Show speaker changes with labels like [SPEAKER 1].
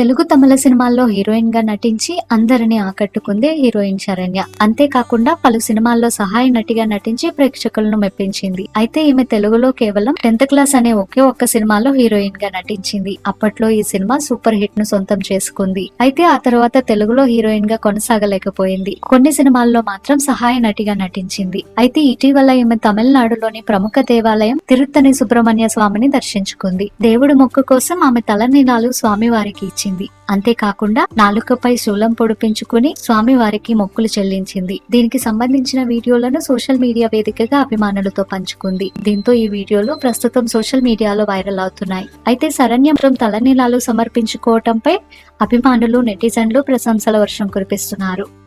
[SPEAKER 1] తెలుగు తమిళ సినిమాల్లో హీరోయిన్గా నటించి అందరిని ఆకట్టుకుంది హీరోయిన్ శరణ్య. అంతేకాకుండా పలు సినిమాల్లో సహాయ నటిగా నటించి ప్రేక్షకులను మెప్పించింది. అయితే ఈమె తెలుగులో కేవలం టెన్త్ క్లాస్ అనే ఒకే ఒక్క సినిమాలో హీరోయిన్గా నటించింది. అప్పట్లో ఈ సినిమా సూపర్ హిట్ను సొంతం చేసుకుంది. అయితే ఆ తర్వాత తెలుగులో హీరోయిన్గా కొనసాగలేకపోయింది. కొన్ని సినిమాల్లో మాత్రం సహాయ నటిగా నటించింది. అయితే ఇటీవల ఈమె తమిళనాడులోని ప్రముఖ దేవాలయం తిరుత్తని సుబ్రహ్మణ్య స్వామిని దర్శించుకుంది. దేవుడి మొక్కు కోసం ఆమె తలనీలాలు స్వామివారికి ఇచ్చింది. అంతేకాకుండా నాలుకపై శూలం పొడిపించుకుని స్వామివారికి మొక్కులు చెల్లించింది. దీనికి సంబంధించిన వీడియోలను సోషల్ మీడియా వేదికగా అభిమానులతో పంచుకుంది. దీంతో ఈ వీడియోలు ప్రస్తుతం సోషల్ మీడియాలో వైరల్ అవుతున్నాయి. అయితే శరణ్యం తలనీలాలు సమర్పించుకోవటంపై అభిమానులు నెటిజన్లు ప్రశంసల వర్షం కురిపిస్తున్నారు.